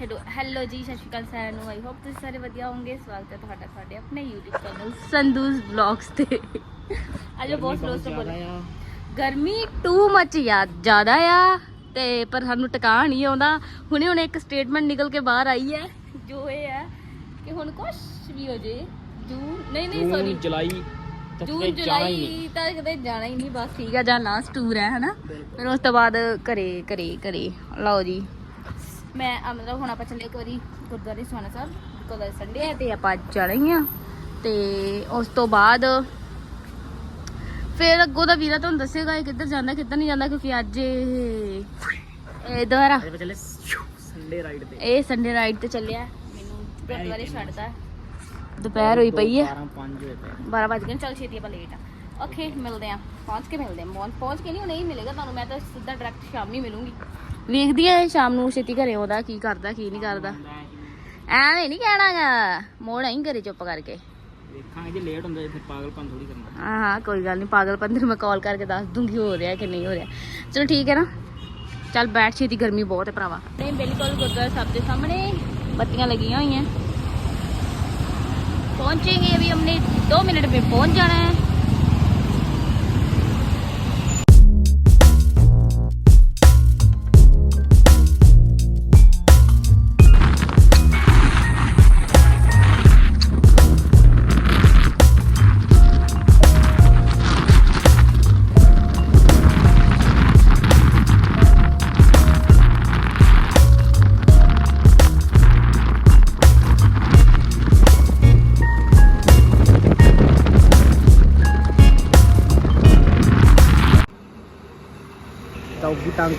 Hello hello ਜੀ ਸਤਿ ਸ਼੍ਰੀ ਅਕਾਲ ਸਾਰਿਆਂ ਨੂੰ। ਆਈ ਹੋਪ ਤੁਸੀਂ ਸਾਰੇ ਵਧੀਆ ਹੋਵੋਗੇ। ਸਵਾਗਤ ਹੈ ਤੁਹਾਡਾ ਸਾਡੇ ਆਪਣੇ YouTube ਚੈਨਲ ਸੰਦੂਸ ਵਲੌਗਸ ਤੇ। ਅੱਜ ਬਹੁਤ ਸਲੋ ਸਲੋ ਬੋਲ। ਗਰਮੀ ਟੂ ਮੱਚ ਯਾ ਜ਼ਿਆਦਾ ਆ। ਤੇ ਪਰ ਸਾਨੂੰ ਟਿਕਾ ਨਹੀਂ ਆਉਂਦਾ। ਹੁਣੇ ਹੁਣ ਇੱਕ ਸਟੇਟਮੈਂਟ ਨਿਕਲ ਕੇ ਬਾਹਰ ਆਈ ਹੈ ਜੋ ਇਹ ਹੈ ਕਿ ਹੁਣ ਕੁਛ ਵੀ ਹੋ ਜੇ ਜੂਨ ਨਹੀਂ ਨਹੀਂ ਸੌਰੀ ਜੂਨ ਜੁਲਾਈ ਤੱਕ ਜੂਨ ਤੇ ਜੁਲਾਈ ਤਾਂ ਕਦੇ ਜਾਣਾ ਹੀ ਨਹੀਂ ਬਸ ਠੀਕ ਆ ਜਾਂ ਲਾਸਟ ਟੂਰ ਹੈ ਹਨਾ? ਫਿਰ ਉਸ ਤੋਂ ਬਾਅਦ ਘਰੇ ਘਰੇ ਘਰੇ। ਲਓ ਜੀ। ਮੈਂ ਮਤਲਬ ਹੁਣ ਆਪਾਂ ਚੱਲੇ ਇੱਕ ਵਾਰੀ ਗੁਰਦੁਆਰੇ ਸੋਨਾ ਸਾਹਿਬ ਕੋਲ ਸੰਡੇ ਹੈ ਤੇ ਆਪਾਂ ਹੀ ਆ। ਤੇ ਉਸ ਤੋਂ ਬਾਅਦ ਫਿਰ ਅੱਗੋਂ ਦਾ ਵੀਰਾ ਤੁਹਾਨੂੰ ਦੱਸੇਗਾ ਇਹ ਕਿੱਧਰ ਜਾਂਦਾ ਕਿੱਧਰ ਨਹੀਂ ਜਾਂਦਾ ਕਿਉਂਕਿ ਅੱਜ ਇਹ ਇਹ ਦੁਆਰਾ ਅੱਜ ਚੱਲੇ। ਸੰਡੇ ਰਾਈਡ ਤੇ। ਇਹ ਸੰਡੇ ਰਾਈਡ ਤੇ ਚੱਲਿਆ। ਮੈਨੂੰ ਗੁਰਦੁਆਰੇ ਛੱਡਦਾ ਦੁਪਹਿਰ ਹੋਈ ਪਈ ਹੈ। 12 5 ਹੋਏ ਪਏ। 12 ਵਜ ਗਏ ਚੱਲ ਛੇਤੀ ਆਪਾਂ ਲੇਟ ਆ। ਓਕੇ ਮਿਲਦੇ ਆ ਪਹੁੰਚ ਕੇ ਮਿਲਦੇ ਆ ਪਹੁੰਚ ਪਹੁੰਚ ਕੇ ਨਹੀਂ ਹੁਣ ਨਹੀਂ ਮਿਲੇਗਾ ਤੁਹਾਨੂੰ। ਮੈਂ ਤਾਂ ਸਿੱਧਾ ਡਾਇਰੈਕਟ ਸ਼ਾਮ ਮਿਲੂੰਗੀ। ਵੇਖਦੀ ਆ ਇਹ ਸ਼ਾਮ ਨੂੰ ਛੇਤੀ ਘਰੇ ਆਉਂਦਾ ਕੀ ਕਰਦਾ ਕੀ ਨਹੀਂ ਕਰਦਾ ਐਵੇਂ ਨਹੀਂ ਕਹਿਣਾਗਾ ਮੋੜ ਆਈ ਘਰੇ ਚੁੱਪ ਕਰਕੇ ਦੇਖਾਂਗੇ ਜੇ ਲੇਟ ਹੁੰਦਾ ਫਿਰ ਪਾਗਲਪਨ ਥੋੜੀ ਕਰਨਾ ਹਾਂ ਹਾਂ ਕੋਈ ਗੱਲ ਨਹੀਂ ਪਾਗਲਪਨ ਤੈਨੂੰ ਮੈਂ ਕਾਲ ਕਰਕੇ ਦੱਸ ਦੂੰਗੀ ਹੋ ਰਿਹਾ ਕਿ ਨਹੀਂ ਹੋ ਰਿਹਾ ਚਲੋ ਠੀਕ ਹੈ ਨਾ ਚੱਲ ਬੈਠ ਛੇਤੀ ਗਰਮੀ ਬਹੁਤ ਹੈ ਭਰਾਵਾ ਨਹੀਂ ਬਿਲਕੁਲ ਗੁਰਦੁਆਰਾ ਸਾਹਿਬ ਦੇ ਸਾਹਮਣੇ ਬੱਤੀਆਂ ਲੱਗੀਆਂ ਹੋਈਆਂ पहुंचेंगे अभी हमने दो मिनट में पहुंच जाना है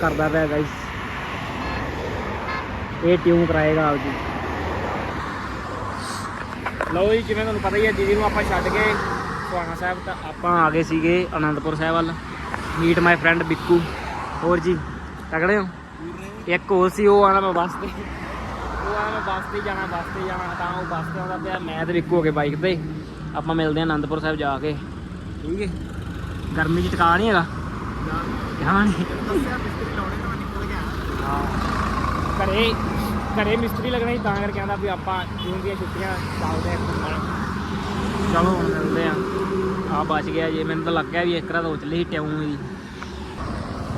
ਕਰਦਾ ਪਿਆ ਗਾਇਸ ਇਹ ਟਿਊਨ ਕਰਾਏਗਾ ਆਪ ਜੀ। ਲਓ ਜੀ ਜਿਵੇਂ ਤੁਹਾਨੂੰ ਪਤਾ ਹੀ ਹੈ ਦੀਦੀ ਨੂੰ ਆਪਾਂ ਛੱਡ ਕੇ ਸੁਹਾਣਾ ਸਾਹਿਬ ਤਾਂ ਆਪਾਂ ਆ ਗਏ ਸੀਗੇ ਆਨੰਦਪੁਰ ਸਾਹਿਬ ਵੱਲ। Meet my friend Bikku. ਹੋਰ ਜੀ ਤਗੜੇ ਹੋ? ਇੱਕ ਹੋਰ ਸੀ ਉਹ ਆਣਾ ਮੈਂ ਬੱਸ ਤੇ। ਉਹ ਆਣਾ ਮੈਂ ਬੱਸ ਤੇ ਜਾਣਾ ਬੱਸ ਤੇ ਜਾਣਾ ਤਾਂ ਉਹ ਬੱਸ ਤੇ ਆਉਂਦਾ ਪਿਆ। ਮੈਂ ਤੇ ਬਿੱਕੂ ਹੋ ਕੇ ਬਾਈਕ ਤੇ। ਆਪਾਂ ਮਿਲਦੇ ਹਾਂ ਆਨੰਦਪੁਰ ਸਾਹਿਬ ਜਾ ਕੇ। ਠੀਕ ਹੈ? ਗਰਮੀ 'ਚ ਟਿਕਾ ਨਹੀਂ ਹੈਗਾ? ਹਾਂ ਨਹੀਂ। ਘਰੇ ਘਰੇ ਮਿਸਤਰੀ ਲੱਗਣਾ ਸੀ ਤਾਂ ਕਰਕੇ ਆਂਦਾ ਵੀ ਆਪਾਂ ਜੂਨ ਦੀਆਂ ਛੁੱਟੀਆਂ ਚੱਲਦੇ ਆ ਘੁੰਮਣ। ਚਲੋ ਹੁਣ ਮਿਲਦੇ ਆ ਆ ਬਚ ਗਿਆ ਜੇ ਮੈਨੂੰ ਤਾਂ ਲੱਗਿਆ ਵੀ ਇੱਕ ਰਾਤ ਹੋ ਚੱਲੀ ਸੀ ਟਿਊਂ ਦੀ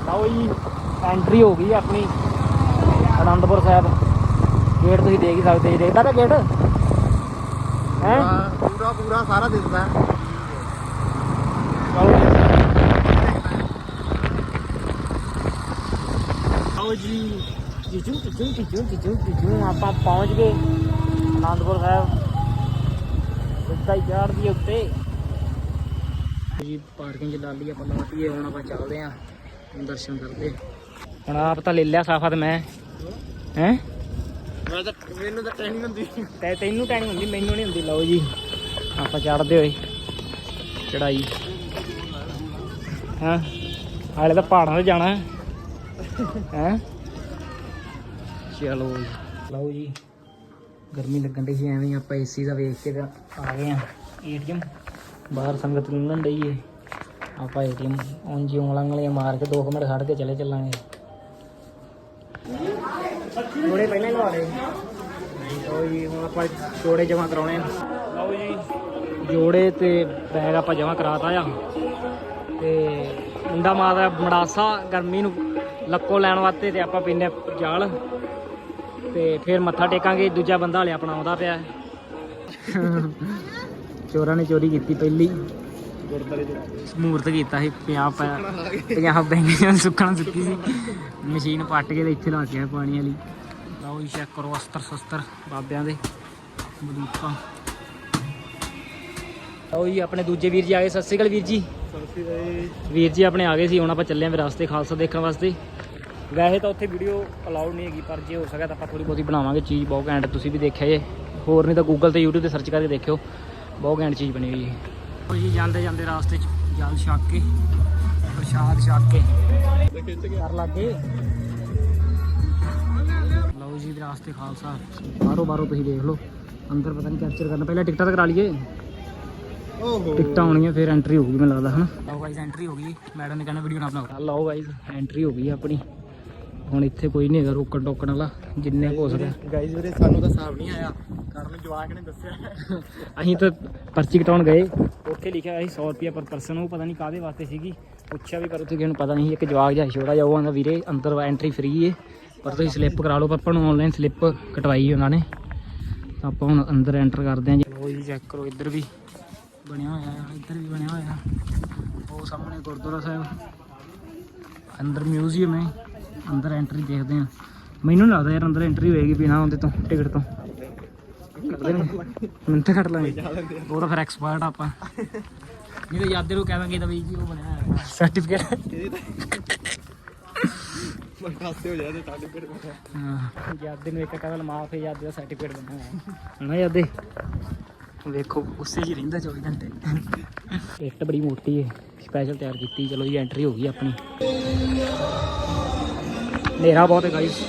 ਲਓ ਜੀ ਐਂਟਰੀ ਹੋ ਗਈ ਆਪਣੀ ਆਨੰਦਪੁਰ ਸਾਹਿਬ। ਗੇਟ ਤੁਸੀਂ ਦੇਖ ਹੀ ਸਕਦੇ ਜੀ ਦੇਖਦਾ ਤਾਂ ਗੇਟ ਹੈ? ਪੂਰਾ ਪੂਰਾ ਸਾਰਾ ਦਿਸਦਾ। ਚਲੋ ਜੀ। ਆਪਾਂ ਪਹੁੰਚ ਗਏ ਆਨੰਦਪੁਰ ਸਾਹਿਬ ਸਿੱਧਾ ਹੀ ਚੜ੍ਹਦੀ ਉੱਤੇ ਜੀ ਪਾਰਕਿੰਗ ਚ ਡਾਲੀ ਆਪਾਂ ਲਾਤੀਏ ਹੁਣ ਆਪਾਂ ਚੱਲਦੇ ਆਂ ਦਰਸ਼ਨ ਕਰਦੇ ਹੁਣ ਆਪ ਤਾਂ ਲੈ ਲਿਆ ਸਾਫਾ ਤੇ ਮੈਂ। ਹੈ? ਮੈਂ ਤਾਂ ਮੈਨੂੰ ਤਾਂ ਟ੍ਰੇਨਿੰਗ ਹੁੰਦੀ। ਤੇ ਤੈਨੂੰ ਟੈਨਿੰਗ ਹੁੰਦੀ ਮੈਨੂੰ ਨਹੀਂ ਹੁੰਦੀ ਲਓ ਜੀ। ਆਪਾਂ ਚੜਦੇ ਹੋਏ। ਚੜਾਈ ਹਾਂ? ਹਾਲੇ ਤਾਂ ਪਹਾੜਾਂ ਤੇ ਜਾਣਾ ਹੈ? ਚਲੋ ਜੀ। ਲਓ ਜੀ ਗਰਮੀ ਲੱਗਣ ਡਈ ਸੀ ਐਵੇਂ ਆਪਾਂ ਏਸੀ ਦਾ ਵੇਖ ਕੇ ਆ ਗਏ ਆ ਏਟੀਐਮ ਬਾਹਰ ਸੰਗਤ ਲੰਘਣ ਡਈ ਏ। ਆਪਾਂ ਏਟੀਐਮ ਉਂਝ ਹੀ ਉਂਗਲਾਂ ਉਂਗਲੀਆਂ ਮਾਰ ਕੇ 2 ਮਿੰਟ ਖੜ ਕੇ ਚਲੇ ਚੱਲਾਂਗੇ। ਜੋੜੇ ਪਹਿਲਾਂ ਲਵਾ ਲਏ। ਲਓ ਜੀ ਹੁਣ ਆਪਾਂ ਜੋੜੇ ਜਮਾ ਕਰਾਉਣੇ ਆ। ਲਓ ਜੀ ਜੋੜੇ ਤੇ ਬੈਗ ਆਪਾਂ ਜਮਾ ਕਰਾਤਾ ਆ। ਤੇ ਮੁੰਡਾ ਮਾਰਦਾ ਮੜਾਸਾ ਗਰਮੀ ਨੂੰ ਲੱਕੋ ਲੈਣ ਵਾਸਤੇ ਤੇ ਆਪਾਂ ਪੀਨੇ ਜਾਲ। ਤੇ ਫਿਰ ਮੱਥਾ ਟੇਕਾਂਗੇ ਦੂਜਾ ਬੰਦਾ ਹਲੇ ਆਪਣਾ ਆਉਂਦਾ ਪਿਆ। ਚੋਰਾਂ ਨੇ ਚੋਰੀ ਕੀਤੀ ਪਹਿਲੀ। ਸਮੂਰਤ ਕੀਤਾ ਸੀ 50 ਪੈ 50 ਬੈਂਗੀਆਂ ਸੁੱਕਣ ਸੁੱਕੀ ਸੀ। ਮਸ਼ੀਨ ਪੱਟ ਕੇ ਤੇ ਇੱਥੇ ਲਾ ਕੇ ਪਾਣੀ ਵਾਲੀ। ਲਓ ਜੀ ਚੈੱਕ ਕਰੋ ਅਸਤਰ ਸ਼ਸਤਰ ਬਾਬਿਆਂ ਦੇ ਬੰਦੂਕਾਂ। ਲਓ ਜੀ ਆਪਣੇ ਦੂਜੇ ਵੀਰ ਜੀ ਆ ਗਏ ਸਤਿ ਸ਼੍ਰੀ ਅਕਾਲ ਵੀਰ ਜੀ। ਵੀਰ ਜੀ ਆਪਣੇ ਆ ਗਏ ਸੀ ਹੁਣ ਆਪਾਂ ਚੱਲੇ ਆਂ ਵਿਰਾਸਤੇ ਖਾਲਸਾ ਦੇਖਣ ਵਾਸਤੇ। ਵੈਸੇ ਤਾਂ ਉੱਥੇ ਵੀਡੀਓ ਅਲਾਉਡ ਨਹੀਂ ਹੈਗੀ ਪਰ ਜੇ ਹੋ ਸਕਿਆ ਤਾਂ ਆਪਾਂ ਥੋੜੀ ਬਹੁਤੀ ਬਣਾਵਾਂਗੇ ਚੀਜ਼ ਬਹੁਤ ਘੈਂਟ ਤੁਸੀਂ ਵੀ ਦੇਖਿਆ ਜੇ। ਹੋਰ ਨਹੀਂ ਤਾਂ ਗੂਗਲ ਤੇ YouTube ਤੇ ਸਰਚ ਕਰਕੇ ਦੇਖਿਓ ਬਹੁਤ ਘੈਂਟ ਚੀਜ਼ ਬਣੀ ਹੋਈ ਹੈ। ਉਹ ਜੀ ਜਾਂਦੇ ਜਾਂਦੇ ਰਾਸਤੇ 'ਚ ਜਲ ਛਕ ਕੇ ਪ੍ਰਸ਼ਾਦ ਛਕ ਕੇ ਕਰ ਲੱਗੇ। ਲਓ ਜੀ ਵਿਰਾਸਤੇ ਖਾਲਸਾ। ਬਾਹਰੋਂ ਬਾਹਰੋਂ ਤੁਸੀਂ ਦੇਖ ਲਓ। ਅੰਦਰ ਪਤਾ ਨਹੀਂ ਕੈਪਚਰ ਕਰਨਾ ਪਹਿਲਾਂ ਟਿਕਟਾਂ ਤਾਂ ਕਰਾ ਲਈਏ। ਓਹੋ। ਟਿਕਟਾਂ ਆਉਣੀਆਂ ਫਿਰ ਐਂਟਰੀ ਹੋਊਗੀ ਮੈਨੂੰ ਲੱਗਦਾ ਹਨਾ? ਲਓ ਗਾਈਜ਼ ਐਂਟਰੀ ਹੋ ਗਈ। ਮੈਡਮ ਨੇ ਕਹਿੰਦਾ ਵੀਡੀਓ ਨਾ ਬਣਾਓ। ਲਓ ਗਾਈਜ਼ ਐਂਟਰੀ ਹੋ ਗਈ ਆਪਣੀ। ਹੁਣ ਇੱਥੇ ਕੋਈ ਨਹੀਂ ਹੈਗਾ ਰੋਕਣ ਟੋਕਣ ਵਾਲਾ ਜਿੰਨੇ ਹੋ ਸਕੇ ਗਾਈਜ਼ ਵੀਰੇ ਸਾਨੂੰ ਤਾਂ ਹਿਸਾਬ ਨਹੀਂ ਆਇਆ। ਕਰਨ ਜਵਾਕ ਨੇ ਦੱਸਿਆ। ਅਸੀਂ ਤਾਂ ਪਰਚੀ ਕਟਾਉਣ ਗਏ। ਉੱਥੇ ਲਿਖਿਆ ਹੋਇਆ ਸੀ 100 ਰੁਪਏ ਪਰ ਪਰਸਨ ਉਹ ਪਤਾ ਨਹੀਂ ਕਾਦੇ ਵਾਸਤੇ ਸੀਗੀ। ਪੁੱਛਿਆ ਵੀ ਪਰ ਉੱਥੇ ਕਿਸੇ ਨੂੰ ਪਤਾ ਨਹੀਂ। ਇੱਕ ਜਵਾਕ ਜਿਹਾ ਛੋੜਾ ਜਿਹਾ ਉਹ ਆਂਦਾ ਵੀਰੇ ਅੰਦਰ ਐਂਟਰੀ ਫ੍ਰੀ ਏ। ਪਰ ਤੁਸੀਂ ਸਲਿੱਪ ਕਰਾ ਲਓ ਪਾਪਾ ਨੂੰ ਆਨਲਾਈਨ ਸਲਿੱਪ ਕਟਵਾਈ ਉਹਨਾਂ ਨੇ। ਤਾਂ ਆਪਾਂ ਹੁਣ ਅੰਦਰ ਐਂਟਰ ਕਰਦੇ ਹਾਂ ਜੀ। ਲੋ ਜੀ ਚੈੱਕ ਕਰੋ ਇੱਧਰ ਵੀ ਬਣਿਆ ਹੋਇਆ ਹੈ ਇੱਧਰ ਵੀ ਬਣਿਆ ਹੋਇਆ। ਉਹ ਸਾਹਮਣੇ ਗੁਰਦੁਆਰਾ ਸਾਹਿਬ। ਅੰਦਰ ਮਿਊਜ਼ੀਅਮ ਹੈ ਅੰਦਰ ਐਂਟਰੀ ਦੇਖਦੇ ਹਾਂ। ਮੈਨੂੰ ਨੀ ਲੱਗਦਾ ਯਾਰ ਅੰਦਰ ਐਂਟਰੀ ਹੋਏਗੀ ਬਿਨਾਂ ਉਹਦੇ ਤੋਂ ਟਿਕਟ ਤੋਂ। ਕਰਦੇ ਨੇ। ਮੈਨੂੰ ਤਾਂ ਲਾਂਗੇ। ਉਹ ਤਾਂ ਫਿਰ ਐਕਸਪਰਟ ਆਪਾਂ। ਨਹੀਂ ਤਾਂ ਯਾਦੇ ਨੂੰ ਕਹਿ ਤਾਂ ਵੀ ਜੀ ਉਹ ਬਣਿਆ ਸਰਟੀਫਿਕੇਟ ਪਾਸੇ ਹੋ। ਜਾ ਸਰਟੀਫਿਕੇਟ ਹਾਂ ਯਾਦੇ ਨੂੰ ਇੱਕ ਕਦਮ ਮਾਫ ਹੈ ਯਾਦੇ ਦਾ ਸਰਟੀਫਿਕੇਟ ਬਣਿਆ ਹੋਇਆ। ਯਾਦੇ ਵੇਖੋ, ਉਸੇ ਹੀ ਰਹਿੰਦਾ 24 ਘੰਟੇ। ਟਿਕਟ ਬੜੀ ਮੋਟੀ ਹੈ। ਸਪੈਸ਼ਲ ਤਿਆਰ ਕੀਤੀ। ਚਲੋ ਜੀ ਐਂਟਰੀ ਹੋ ਗਈ ਆਪਣੀ। ਹਨੇਰਾ ਬਹੁਤ ਹੈ ਗਾਈਸ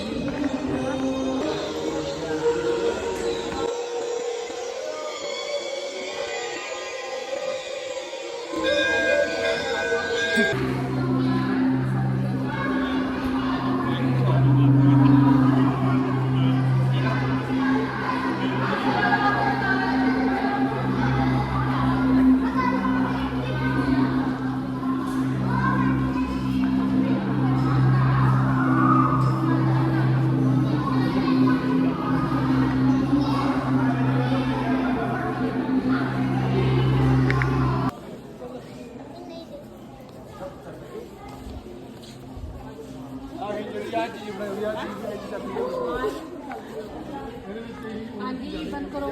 ਹਾਂਜੀ ਬੰਦ ਕਰੋ।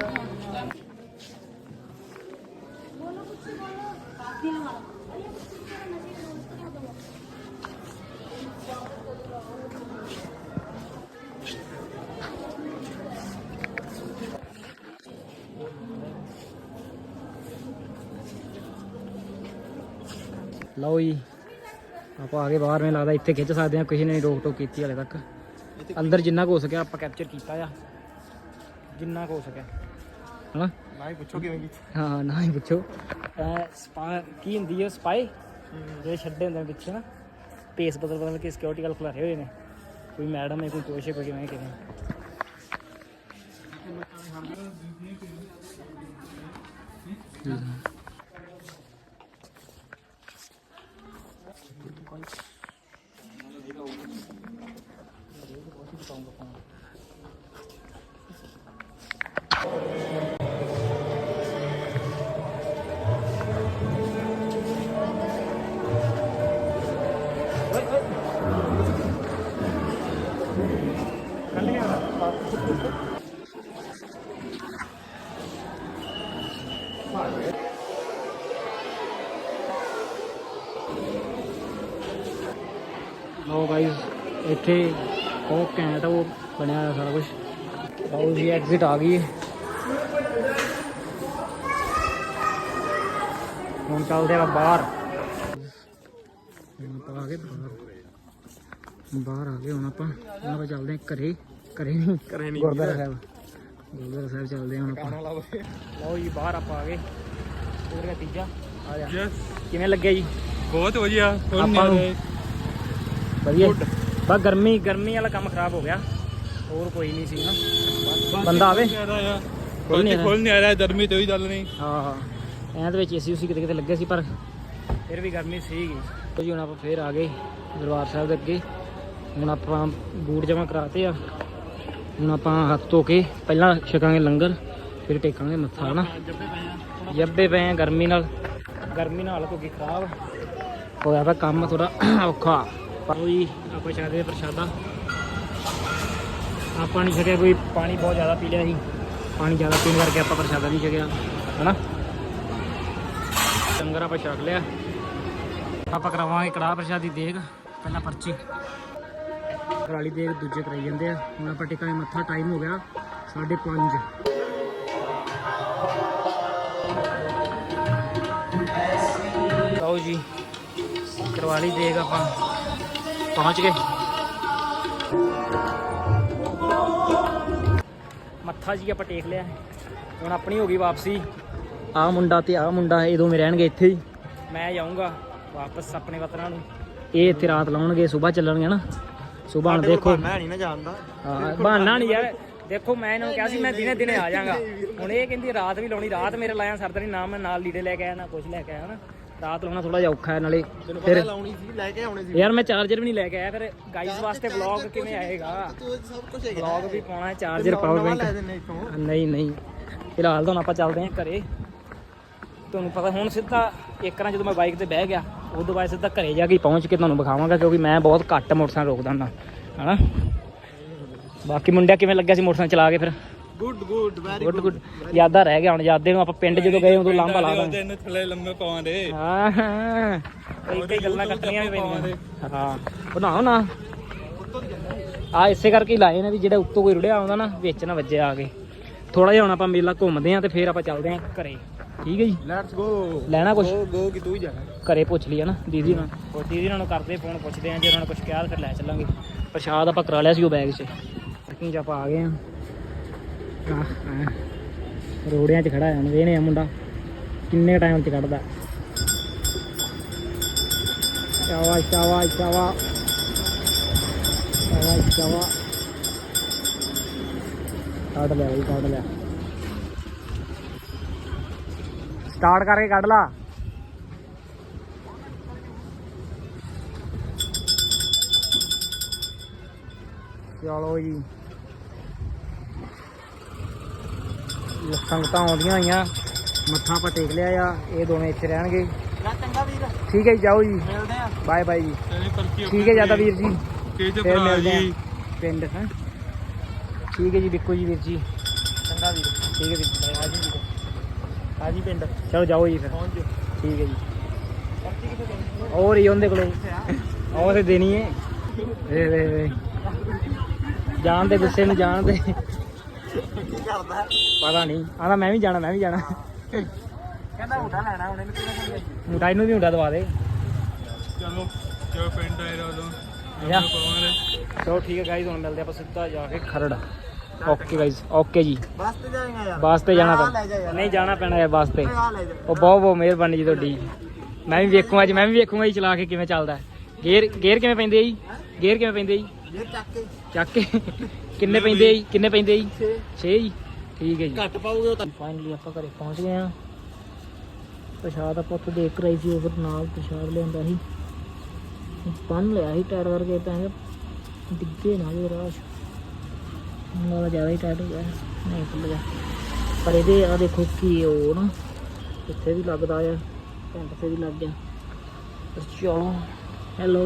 ਲਓ ਜੀ ਆਪਾਂ ਆ ਗਏ ਬਾਹਰ ਮੈਨੂੰ ਲੱਗਦਾ ਇੱਥੇ ਖਿੱਚ ਸਕਦੇ ਹਾਂ ਕਿਸੇ ਨੇ ਰੋਕ ਟੋਕ ਕੀਤੀ ਹਲੇ ਤੱਕ। ਅੰਦਰ ਜਿੰਨਾ ਕੁ ਹੋ ਸਕਿਆ ਆਪਾਂ ਕੈਪਚਰ ਕੀਤਾ ਆ। ਜਿੰਨਾ ਕੁ ਹੋ ਸਕਿਆ। ਹਨਾ? ਨਾ ਹੀ ਪੁੱਛੋ ਕਿਵੇਂ ਕੀਤੀ। ਹਾਂ ਨਾ ਹੀ ਪੁੱਛੋ। ਸਪਾ ਕੀ ਹੁੰਦੀ ਹੈ ਸਪਾਈ? ਜਿਹੜੇ ਛੱਡੇ ਹੁੰਦੇ ਨੇ ਪਿੱਛੇ ਨਾ। ਪੇਸ ਬਦਲ ਬਦਲ ਕੇ ਸਿਕਿਉਰਿਟੀ ਵਾਲ ਖੁਲਾਰੇ ਹੋਏ ਨੇ। ਕੋਈ ਮੈਡਮ ਹੈ ਕੋਈ ਹੈ ਕੋਈ ਕਿਵੇਂ ਕਿਵੇਂ। ਇੱਥੇ ਉਹ ਘੈਂਟ ਉਹ ਬਣਿਆ ਹੋਇਆ ਸਾਰਾ ਕੁਝ ਲਓ ਜੀ ਐਗਜ਼ਿਟ ਆ ਗਈ। ਹੁਣ ਚੱਲਦੇ ਆ ਬਾਹਰ। ਹੁਣ ਆਪਾਂ ਆ ਗਏ ਬਾਹਰ। ਬਾਹਰ ਆ ਗਏ ਹੁਣ ਆਪਾਂ। ਹੁਣ ਆਪਾਂ ਚੱਲਦੇ ਹਾਂ ਘਰੇ। ਘਰੇ ਨਹੀਂ ਘਰੇ ਨਹੀਂ ਗੁਰਦੁਆਰਾ ਸਾਹਿਬ। ਗੁਰਦੁਆਰਾ ਸਾਹਿਬ ਚੱਲਦੇ ਹੁਣ ਆਪਾਂ। ਲਾਓ ਜੀ ਬਾਹਰ ਆਪਾਂ ਆ ਗਏ। ਹੋਰ ਗਿਆ ਤੀਜਾ? ਆ ਜਾ। ਕਿਵੇਂ ਲੱਗਿਆ ਜੀ? ਬਹੁਤ ਵਧੀਆ। ਆਪਾਂ ਨੂੰ ਵਧੀਆ। ਬਸ ਗਰਮੀ ਗਰਮੀ ਵਾਲਾ ਕੰਮ ਖਰਾਬ ਹੋ ਗਿਆ। ਹੋਰ ਕੋਈ ਨਹੀਂ ਸੀ ਨਾ। ਬੰਦਾ ਆਵੇ। ਖੁੱਲ ਨਹੀਂ ਖੁੱਲ ਨਹੀਂ ਆ ਰਿਹਾ ਗਰਮੀ ਤੇ ਉਹੀ ਗੱਲ ਨਹੀਂ। ਹਾਂ ਹਾਂ। ਇਹਨਾਂ ਦੇ ਵਿੱਚ ਏਸੀ ਉਸੀ ਕਿਤੇ ਕਿਤੇ ਲੱਗੇ ਸੀ ਪਰ ਫਿਰ ਵੀ ਗਰਮੀ ਸੀਗੀ। ਤੋ ਜੀ ਹੁਣ ਆਪਾਂ ਫੇਰ ਆ ਗਏ ਦਰਬਾਰ ਸਾਹਿਬ ਦੇ ਅੱਗੇ। ਹੁਣ ਆਪਾਂ ਬੂਟ ਜਮਾ ਕਰਾਤੇ ਆ। ਹੁਣ ਆਪਾਂ ਹੱਥ ਧੋ ਕੇ ਪਹਿਲਾਂ ਛਕਾਂਗੇ ਲੰਗਰ ਫਿਰ ਟੇਕਾਂਗੇ ਮੱਥਾ ਨਾ ਜੱਬੇ ਪਏ ਆ ਗਰਮੀ ਨਾਲ। ਗਰਮੀ ਨਾਲ ਹਾਲਤ ਹੋ ਗਈ ਖਰਾਬ। ਹੋਇਆ ਵਾ ਕੰਮ ਥੋੜਾ ਔਖਾ। ਪਰ ਉਹ ਜੀ, ਆਪਾਂ ਛਕਦੇ ਪ੍ਰਸ਼ਾਦਾ। ਆਪਾਂ ਨਹੀਂ ਛਕਿਆ ਕੋਈ, ਪਾਣੀ ਬਹੁਤ ਜ਼ਿਆਦਾ ਪੀ ਲਿਆ ਸੀ ਪਾਣੀ ਜ਼ਿਆਦਾ ਪੀਣ ਕਰਕੇ ਆਪਾਂ ਪ੍ਰਸ਼ਾਦਾ ਨਹੀਂ ਛਕਿਆ, ਹਨਾ? ਲੰਗਰ ਆਪਾਂ ਛਕ ਲਿਆ। ਆਪਾਂ ਕਰਾਵਾਂਗੇ ਕੜਾਹ ਪ੍ਰਸ਼ਾਦੀ ਦੇਗ, ਪਹਿਲਾਂ ਪਰਚੀ। ਕਰਾਲੀ ਦੇਗ ਦੂਜੇ ਕਰਾਈ ਜਾਂਦੇ ਆ। ਹੁਣ ਆਪਾਂ ਟਿਕਾਂਗੇ ਮੱਥਾ ਟਾਈਮ ਹੋ ਗਿਆ 5:30 ਲਓ ਜੀ ਕਰਵਾ ਲਈ ਦੇਗ ਆਪਾਂ ਪਹੁੰਚ ਗਏ। ਮੱਥਾ ਜੀ ਆਪਾਂ ਟੇਕ ਲਿਆ। ਹੁਣ ਆਪਣੀ ਹੋ ਗਈ ਵਾਪਸੀ। ਆ ਮੁੰਡਾ ਤੇ ਆ ਮੁੰਡਾ ਇਹ ਦੋਵੇਂ ਰਹਿਣਗੇ ਇੱਥੇ ਹੀ। ਮੈਂ ਜਾਊਂਗਾ ਵਾਪਸ ਆਪਣੇ ਵਤਨਾਂ ਨੂੰ। ਇਹ ਇੱਥੇ ਰਾਤ ਲਾਉਣਗੇ ਸਵੇਰ ਚੱਲਣਗੇ ਨਾ। ਸੁਬਾਹ ਹੁਣ ਦੇਖੋ। ਮੈਂ ਨਹੀਂ ਨਾ ਜਾਣਦਾ ਹਾਂ ਬਹਾਨਾ ਨਹੀਂ ਯਾਰ। ਦੇਖੋ ਮੈਂ ਇਹਨਾਂ ਨੂੰ ਕਿਹਾ ਸੀ ਮੈਂ ਦਿਨੇ ਦਿਨੇ ਆ ਜਾਵਾਂਗਾ। ਹੁਣ ਇਹ ਕਹਿੰਦੀ ਰਾਤ ਵੀ ਲਾਉਣੀ ਰਾਤ ਮੇਰੇ ਲਾਇਆ ਸਰਦ ਨਹੀਂ ਨਾ ਮੈਂ ਨਾਲ ਲੀੜੇ ਲੈ ਕੇ ਆਇਆ ਨਾ ਕੁਝ ਲੈ ਕੇ ਆਇਆ ਨਾ ਰਾਤ ਲਾਉਣਾ ਥੋੜਾ ਜਿਹਾ ਔਖਾ ਹੈ ਨਾਲੇ ਤੈਨੂੰ ਪਤਾ ਲਾਉਣੀ ਸੀ ਲੈ ਕੇ ਆਉਣੇ ਸੀ। ਯਾਰ ਮੈਂ ਚਾਰਜਰ ਵੀ ਨਹੀਂ ਲੈ ਕੇ ਆਇਆ ਫਿਰ ਗਾਈਜ਼ ਵਾਸਤੇ ਵਲੌਗ ਕਿਵੇਂ ਆਏਗਾ? ਤੂੰ ਸਭ ਕੁਝ ਹੈਗਾ। ਵਲੌਗ ਵੀ ਪਾਉਣਾ ਚਾਰਜਰ ਪਾਵਰ ਲੈ ਬੈਂਕ ਨਹੀਂ ਨਹੀਂ। ਫਿਲਹਾਲ ਤਾਂ ਆਪਾਂ ਚੱਲਦੇ ਹਾਂ ਘਰੇ। ਤੁਹਾਨੂੰ ਪਤਾ ਹੁਣ ਸਿੱਧਾ ਇੱਕ ਨਾ ਜਦੋਂ ਮੈਂ ਬਾਈਕ ਤੇ ਬਹਿ ਗਿਆ ਉਦੋਂ ਬਾਅਦ ਸਿੱਧਾ ਘਰੇ ਜਾ ਕੇ ਪਹੁੰਚ ਕੇ ਤੁਹਾਨੂੰ ਵਿਖਾਵਾਂਗਾ ਕਿਉਂਕਿ ਮੈਂ ਬਹੁਤ ਘੱਟ ਮੋਟਰਸਾਈਕਲ ਰੋਕਦਾ ਹੁੰਦਾ ਹਨਾ? ਬਾਕੀ ਮੁੰਡਿਆ ਕਿਵੇਂ ਲੱਗਿਆ ਸੀ ਮੋਟਰਸਾਈਕਲ ਚਲਾ ਕੇ ਫਿਰ? Good good very good good ਯਾਦਾਂ ਰਹਿ ਗਿਆ ਹੁਣ ਯਾਦੇ ਨੂੰ ਆਪਾਂ ਪਿੰਡ ਜਦੋਂ ਗਏ ਉਦੋਂ ਲਾਂਬਾ ਲਾ ਦਾਂਗੇ। ਦਿਨ ਥੱਲੇ ਲੰਮੇ ਪਾਉਂਦੇ ਹਾਂ ਹਾਂ। ਕਈ ਕਈ ਗੱਲਾਂ ਕੱਟਣੀਆਂ ਵੀ ਪੈਂਦੀਆਂ ਹਾਂ। ਬਣਾਓ ਨਾ। ਆ ਇਸੇ ਕਰਕੇ ਹੀ ਲਾਏ ਨੇ ਵੀ ਜਿਹੜਾ ਉੱਤੋਂ ਕੋਈ ਰੁੜਿਆ ਆਉਂਦਾ ਨਾ ਵਿੱਚ ਨਾ ਵੱਜੇ ਆ ਕੇ। ਥੋੜਾ ਜਿਹਾ ਹੁਣ ਆਪਾਂ ਮੇਲਾ ਘੁੰਮਦੇ ਆਂ ਤੇ ਫੇਰ ਆਪਾਂ ਚੱਲਦੇ ਆਂ ਘਰੇ। ਠੀਕ ਹੈ ਜੀ? ਲੈਟਸ ਗੋ ਲੈਣਾ ਕੁਛ? ਗੋ ਗੋ ਕਿ ਤੂੰ ਹੀ ਜਾਣਾ? ਘਰੇ ਪੁੱਛ ਲਈ ਨਾ ਦੀਦੀ ਨਾਲ। ਉਹ ਦੀਦੀ ਉਹਨਾਂ ਨੂੰ ਕਰਦੇ ਫੋਨ ਪੁੱਛਦੇ ਆਂ ਜੇ ਉਹਨਾਂ ਨੇ ਕੁਝ ਕਿਹਾ ਤਾਂ ਫਿਰ ਲੈ ਚੱਲਾਂਗੇ। ਪ੍ਰਸ਼ਾਦ ਆਪਾਂ ਕਰਾ ਲਿਆ ਸੀ ਉਹ ਬੈਗ 'ਚ। ਪਾਰਕਿੰਗ 'ਚ ਆਪਾਂ ਆ ਗਏ ਆਂ। ਰੋੜਿਆਂ 'ਚ ਖੜਾ ਹੈ ਹੁਣ ਵੇਹਨੇ ਆ ਮੁੰਡਾ। ਕਿੰਨੇ ਟਾਈਮ 'ਚ ਕੱਢਦਾ। ਚਾਵਾ ਚਾਵਾ ਸ਼ਾਵਾ ਸ਼ਾਵਾ ਸ਼ਾਵਾ ਕੱਢ ਲਿਆ ਬਈ, ਕੱਢ ਲਿਆ। ਸਟਾਰਟ ਕਰਕੇ ਕੱਢ ਲਾ। ਚਲੋ ਜੀ। ਸੰਗਤਾਂ ਆਉਂਦੀਆਂ ਹੋਈਆਂ ਮੱਥਾ ਆਪਾਂ ਟੇਕ ਲਿਆ ਆ ਇਹ ਦੋਵੇਂ ਇੱਥੇ ਰਹਿਣਗੇ। ਨਾ ਚੰਗਾ ਵੀਰ। ਠੀਕ ਹੈ ਜੀ ਜਾਓ ਜੀ। ਮਿਲਦੇ ਆ। ਬਾਏ ਬਾਏ ਜੀ। ਠੀਕ ਹੈ ਜ਼ਿਆਦਾ ਵੀਰ ਜੀ। ਤੇਜ ਫੇਰ ਮਿਲਦੇ ਆ। ਪਿੰਡ ਹੈ। ਠੀਕ ਹੈ ਜੀ ਬਿੱਕੂ ਜੀ ਵੀਰ ਜੀ। ਚੰਗਾ ਵੀਰ। ਠੀਕ ਹੈ ਵੀਰ ਜੀ ਆ ਜੀ ਵੀਰ। ਆ ਜੀ ਪਿੰਡ। ਚਲੋ ਜਾਓ ਜੀ ਫਿਰ। ਪਹੁੰਚ ਠੀਕ ਹੈ ਜੀ। ਹੋਰ ਹੀ ਉਹਦੇ ਕੋਲੇ। ਉਹ ਤੇ ਦੇਣੀ ਏ ਵੇ ਵੇ ਵੇ। ਜਾਣ ਦੇ ਗੁੱਸੇ ਨੂੰ ਜਾਣ ਦੇ। ਕੀ ਕਰਦਾ ਪਤਾ ਨਹੀਂ। ਆਂਦਾ ਮੈਂ ਵੀ ਜਾਣਾ ਮੈਂ ਵੀ ਜਾਣਾ। ਕਹਿੰਦਾ ਉਠਾ ਲੈਣਾ ਹੁਣ ਇਹਨੂੰ ਕਿਹਨੇ ਮੁੰਡਾ ਇਹਨੂੰ ਵੀ ਮੁੰਡਾ ਦਵਾ ਦੇ। ਚਲੋ ਜੋ ਪਿੰਡ ਆਏ। ਪਾਵਾਂਗੇ ਚਲੋ ਠੀਕ ਹੈ ਗਾਈਜ਼ ਹੁਣ ਮਿਲਦੇ ਆਪਾਂ ਸਿੱਧਾ ਜਾ ਕੇ ਖਰੜ। ਓਕੇ ਗਾਈਜ਼ ਓਕੇ ਜੀ। ਬੱਸ ਤੇ ਜਾਏਗਾ ਯਾਰ। ਬੱਸ ਤੇ ਜਾਣਾ ਯਾਰ। ਨਹੀਂ ਜਾਣਾ ਪੈਣਾ ਹੈ ਬੱਸ ਤੇ। ਉਹ ਬਹੁਤ ਬਹੁਤ ਮਿਹਰਬਾਨੀ ਜੀ ਤੁਹਾਡੀ। ਮੈਂ ਵੀ ਵੇਖੂਗਾ ਅੱਜ ਮੈਂ ਵੀ ਵੇਖੂਗਾ ਜੀ ਚਲਾ ਕੇ ਕਿਵੇਂ ਚੱਲਦਾ। ਹੈ। ਗੇਅਰ ਗੇਅਰ ਕਿਵੇਂ ਪੈਂਦੇ ਆ ਜੀ? ਗੇਅਰ ਕਿਵੇਂ ਪੈਂਦੇ ਆ ਜੀ? ਇਹ ਚੱਕ ਕੇ। ਚੱਕ ਕੇ। ਕਿੰਨੇ ਪੈਂਦੇ ਆ ਜੀ? ਕਿੰਨੇ ਪੈਂਦੇ ਆ ਜੀ? 6 6 ਜੀ? ਠੀਕ ਹੈ ਜੀ। ਘੱਟ ਪਾਉਗੇ ਉਹ ਤਾਂ ਫਾਈਨਲੀ ਆਪਾਂ ਘਰੇ ਪਹੁੰਚ ਗਏ ਆ ਪ੍ਰਸ਼ਾਦ ਆਪਾਂ ਉੱਥੇ ਦੇਖ ਰਹੀ ਸੀ ਉਹ ਨਾਲ ਪ੍ਰਸ਼ਾਦ ਲਿਆਂਦਾ ਸੀ। ਬੰਨ ਲਿਆ ਸੀ ਟਾਇਰ ਵਰਗੇ ਤਾਂ ਡਿੱਗੇ ਨਾ ਇਹ ਰਾਸ਼ ਨਾਲ ਜ਼ਿਆਦਾ ਹੀ ਟਾਇਰ ਹੋ ਗਿਆ। ਨਹੀਂ ਖੁੱਲ ਗਿਆ। ਪਰ ਇਹਦੇ ਆ ਦੇਖੋ ਕੀ ਉਹ ਨਾ। ਇੱਥੇ ਵੀ ਲੱਗਦਾ ਆ ਘੰਟ ਤੇ ਵੀ ਲੱਗ ਗਿਆ। ਚਲੋ ਹੈਲੋ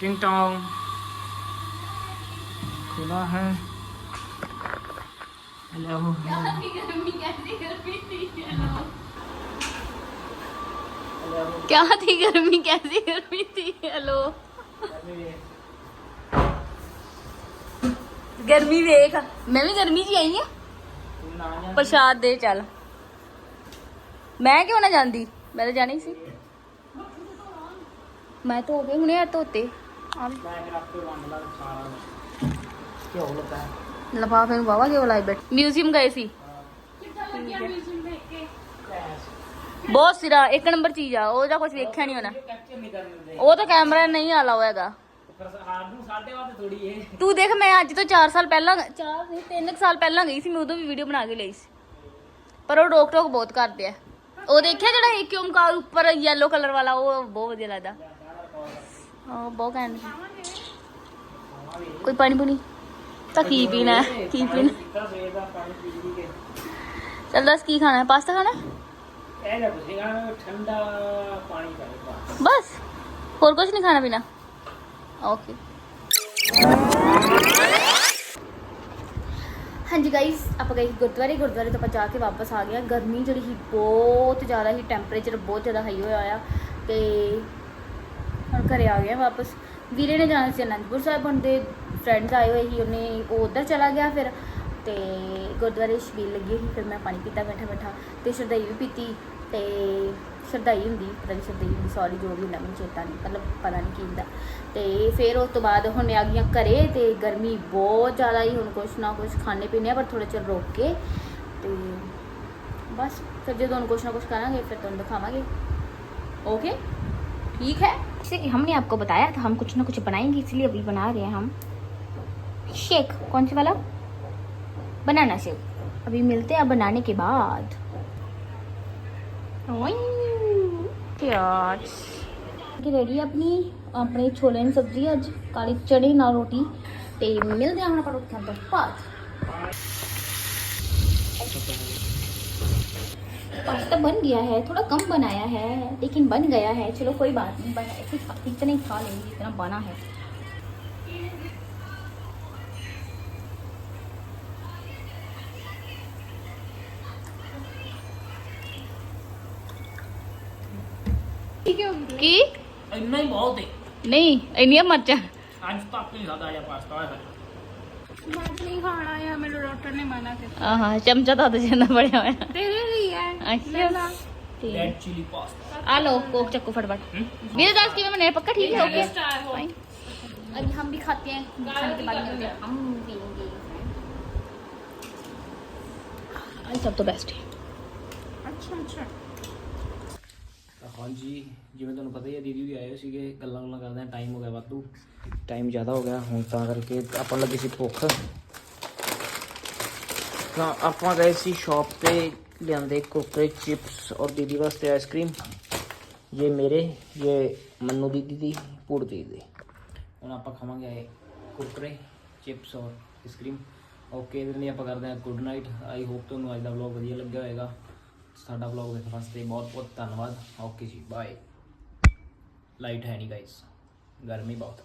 ਟਿੰਗ ਟੋਂਗ खुला है। हेलो क्या थी गर्मी कैसी गर्मी थी? हेलो गर्मी देख। मैं भी गर्मी जी आई हूँ। प्रसाद दे चल। मैं क्यों ना जाती मैं तो जानी सी। मैं तो हो गए हूने धोते। ਘਿਓ ਲੱਗਾ? ਬਹੁਤ ਸਿਰਾ ਇੱਕ ਨੰਬਰ ਚੀਜ਼ ਆ ਉਹਦਾ ਕੁਝ ਵੇਖਿਆ ਨਹੀਂ ਹੋਣਾ। ਉਹ ਤਾਂ ਕੈਮਰਾ ਨਹੀਂ ਆਲਾ ਹੋਇਆ ਤੂੰ ਦੇਖ ਮੈਂ ਅੱਜ ਤੋਂ 4 ਸਾਲ ਪਹਿਲਾਂ 4 ਨਹੀਂ 3 ਸਾਲ ਪਹਿਲਾਂ ਗਈ ਸੀ ਮੈਂ ਉਦੋਂ ਵੀ ਵੀਡੀਓ ਬਣਾ ਕੇ ਲਈ ਸੀ। ਪਰ ਉਹ ਰੋਕ ਟੋਕ ਬਹੁਤ ਕਰਦੇ ਆ। ਉਹ ਦੇਖਿਆ ਜਿਹੜਾ ਇੱਕ ਓਮਕਾਰ ਉੱਪਰ ਯੈਲੋ ਕਲਰ ਵਾਲਾ ਉਹ ਬਹੁਤ ਵਧੀਆ ਲੱਗਦਾ। ਉਹ ਬਹੁਤ ਕਹਿੰਦੇ ਕੋਈ ਪਾਣੀ ਪੁਣੀ? ਤਾਂ ਕੀ ਪੀਣਾ ਹੈ? ਕੀ ਪੀਣਾ ਚੱਲ ਦੱਸ ਕੀ ਖਾਣਾ ਹੈ ਪਾਸਤਾ ਖਾਣਾ ਹੈ? ਇਹ ਨਾ ਤੁਸੀਂ ਖਾਣਾ ਠੰਡਾ ਪਾਣੀ ਚਾਹੀਦਾ ਬਸ ਹੋਰ ਕੁਝ ਨਹੀਂ ਖਾਣਾ ਪੀਣਾ ਓਕੇ ਹਾਂਜੀ ਗਾਇਸ ਆਪਾਂ ਗਏ ਸੀ ਗੁਰਦੁਆਰੇ ਗੁਰਦੁਆਰੇ ਤੋਂ ਆਪਾਂ ਜਾ ਕੇ ਵਾਪਸ ਆ ਗਏ ਆ ਗਰਮੀ ਜਿਹੜੀ ਸੀ ਬਹੁਤ ਜ਼ਿਆਦਾ ਹੀ ਟੈਂਪਰੇਚਰ ਬਹੁਤ ਜ਼ਿਆਦਾ ਹਾਈ ਹੋਇਆ ਆ ਤੇ ਹੁਣ ਘਰੇ ਆ ਗਏ ਆ ਵਾਪਸ ਵੀਰੇ ਨੇ ਜਾਣਾ ਸੀ ਅਨੰਦਪੁਰ ਸਾਹਿਬ ਹੁੰਦੇ ਫਰੈਂਡਸ ਆਏ ਹੋਏ ਸੀ, ਉਹਨੇ ਉਹ ਉੱਧਰ ਚਲਾ ਗਿਆ ਫਿਰ ਤੇ ਗੁਰਦੁਆਰੇ ਛਬੀਲ ਲੱਗੀ ਸੀ ਫਿਰ ਮੈਂ ਪਾਣੀ ਪੀਤਾ ਬੈਠਾ ਬੈਠਾ ਤੇ ਸ਼ਰਦਾਈ ਵੀ ਪੀਤੀ ਤੇ ਸ਼ਰਦਾਈ ਹੁੰਦੀ, ਪਤਾ ਨਹੀਂ ਸ਼ਰਦਾਈ ਹੁੰਦੀ ਸੌਰੀ ਜੋ ਵੀ ਹੁੰਦਾ, ਮੈਨੂੰ ਚੇਤਾ ਨਹੀਂ ਮਤਲਬ ਪਤਾ ਨਹੀਂ ਕੀ ਹੁੰਦਾ। ਤੇ ਫਿਰ ਉਸ ਤੋਂ ਬਾਅਦ ਹੁਣ ਆ ਗਈਆਂ ਘਰੇ ਤੇ ਗਰਮੀ ਬਹੁਤ ਜ਼ਿਆਦਾ ਹੀ ਹੁਣ ਕੁਛ ਨਾ ਕੁਛ ਖਾਣੇ ਪੀਣੇ ਆ, ਪਰ ਥੋੜਾ ਚਿਰ ਰੋਕ ਕੇ ਤੇ ਬਸ, ਫਿਰ ਜਦੋਂ ਕੁਛ ਨਾ ਕੁਛ ਕਰਾਂਗੇ, ਫਿਰ ਤੁਹਾਨੂੰ ਦਿਖਾਵਾਂਗੇ। ਓਕੇ ਠੀਕ ਹੈ? जैसे कि हमने आपको बताया था हम कुछ ना कुछ बनाएंगे इसलिए अभी बना रहे हैं हम शेक कौन सी वाला बनाना शेक अभी मिलते हैं बनाने के बाद ਯਾਰ ਕਿ ਰੈਡੀ ਆਪਣੀ ਆਪਣੇ ਛੋਲੇ ਦੀ ਸਬਜ਼ੀ ਅੱਜ ਕਾਲੀ ਚਣੇ ਨਾਲ ਰੋਟੀ ਤੇ ਮਿਲਦੇ ਹਾਂ ਹੁਣ ਆਪਾਂ ਰੋਟੀ ਖਾਣ ਤੋਂ ਬਾਅਦ पास्ता बन गया है थोड़ा कम बनाया है लेकिन बन गया है चलो कोई बात नहीं बना ऐसे खा- इतना ही खा लेंगे जितना बना है ਕੀ ਇੰਨਾ ਹੀ ਬਹੁਤ ਹੈ ਨਹੀਂ ਇੰਨੀਆਂ ਮਰਚਾਂ ਅੱਜ ਤੱਕ ਨਹੀਂ ਖਾਦਾ ਜਾਂ ਪਾਸਤਾ ਹੋਇਆ हाँ चमचा तो देना पड़ेगा तेरे लिए है। अच्छा रेड चिली पास्ता आ लो कोक चक्को फटाफट। मेरे दास की मैंने पक्का ठीक है ओके फाइन अभी हम भी खाते हैं। खाने के बाद में हम पीएँगे आज सब तो बेस्ट है। अच्छा अच्छा। हाँ जी। ਜਿਵੇਂ ਤੁਹਾਨੂੰ ਪਤਾ ਹੀ ਹੈ ਦੀਦੀ ਵੀ ਆਏ ਹੋਏ ਸੀਗੇ ਗੱਲਾਂ ਗੱਲਾਂ ਕਰਦੇ ਆ ਟਾਈਮ ਹੋ ਗਿਆ ਵਾਧੂ। ਟਾਈਮ ਜ਼ਿਆਦਾ ਹੋ ਗਿਆ ਹੁਣ ਤਾਂ ਕਰਕੇ ਆਪਾਂ ਲੱਗੀ ਸੀ ਭੁੱਖ। ਤਾਂ ਆਪਾਂ ਗਏ ਸੀ ਸ਼ਾਪ ਤੇ ਲਿਆਂਦੇ ਕੁਰਕਰੇ ਚਿਪਸ ਔਰ ਦੀਦੀ ਵਾਸਤੇ ਆਈਸਕ੍ਰੀਮ ਇਹ ਮੇਰੇ ਇਹ ਮੰਨੂ ਦੀਦੀ ਦੀ ਪੂੜ ਦੀਦੀ ਦੀ। ਹੁਣ ਆਪਾਂ ਖਾਵਾਂਗੇ ਇਹ ਕੁਰਕਰੇ ਚਿਪਸ ਔਰ ਆਈਸਕ੍ਰੀਮ ਓਕੇ ਇਹਦੇ ਲਈ ਆਪਾਂ ਕਰਦੇ ਹਾਂ ਗੁੱਡ ਨਾਈਟ ਆਈ ਹੋਪ ਤੁਹਾਨੂੰ ਅੱਜ ਦਾ ਵਲੌਗ ਵਧੀਆ ਲੱਗਿਆ ਹੋਵੇਗਾ ਸਾਡਾ ਵਲੌਗ ਦੇਖਣ ਵਾਸਤੇ ਬਹੁਤ ਬਹੁਤ ਧੰਨਵਾਦ। ਓਕੇ ਜੀ ਬਾਏ ਲਾਈਟ ਹੈ ਨਹੀਂ ਗਾਇਸ ਗਰਮੀ ਬਹੁਤ।